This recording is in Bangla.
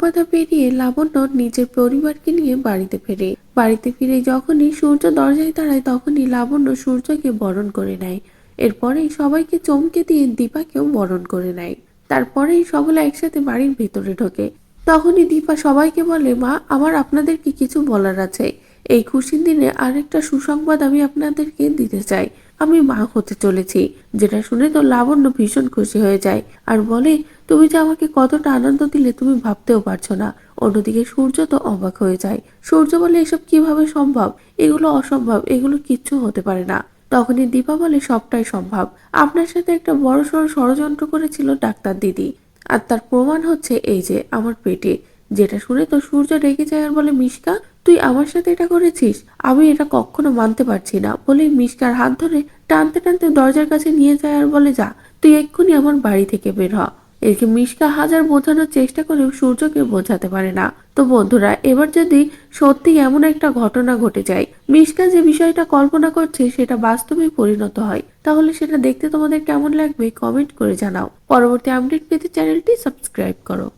বাধা পেরিয়ে লাবণ্য নিজের পরিবারকে নিয়ে বাড়িতে ফেরে। বাড়িতে ফিরে যখনই সূর্য দরজায় দাঁড়ায় তখনই লাবণ্য সূর্যকে বরণ করে নেয়। এরপরেই সবাইকে চমকে দিয়ে দীপাকেও বরণ করে নেয়। তারপরেই সকলে একসাথে বাড়ির ভেতরে ঢোকে। তখনই দীপা সবাইকে বলে, মা, আমার আপনাদেরকে কিছু বলার আছে। এই খুশির দিনে আরেকটা সুসংবাদ আমি আপনাদেরকে দিতে চাই। আমি মা হতে চলেছি, যেটা শুনে তো লাবণ্য ভীষণ খুশি হয়ে যায় আর বলে, তুমি যে আমাকে কতটা আনন্দ দিলে তুমি ভাবতেও পারছ না। অন্যদিকে সূর্য তো অবাক হয়ে যায়। সূর্য বলে, এসব কীভাবে সম্ভব? এগুলো অসম্ভব, এগুলো কিচ্ছু হতে পারে না। তখনই দীপা বলে, সবটাই সম্ভব। আপনার সাথে একটা বড় সড় ষড়যন্ত্র করেছিল ডাক্তার দিদি। আর তার প্রমাণ হচ্ছে এই যে, আমার পেটে। যেটা শুনে তো সূর্য রেগে যায় আর বলে, মিশকা তুই আমার সাথে এটা করেছিস? আমি এটা কখনো মানতে পারছি না। বলে মিশকার হাত ধরে টানতে টানতে দরজার কাছে নিয়ে যায় আর বলে, যা, তুই এক্ষুনি আমার বাড়ি থেকে বের হ। এদিকে মিশকা হাজার বোঝানোর চেষ্টা করেও সূর্যকে বোঝাতে পারে না। তো বন্ধুরা, এবার যদি সত্যি এমন একটা ঘটনা ঘটে যায় মিশকা যে বিষয়টা কল্পনা করছে সেটা বাস্তবে পরিণত হয়, তাহলে সেটা দেখতে তোমাদের কেমন লাগবে কমেন্ট করে জানাও। পরবর্তী আপডেট পেতে চ্যানেলটি সাবস্ক্রাইব করো।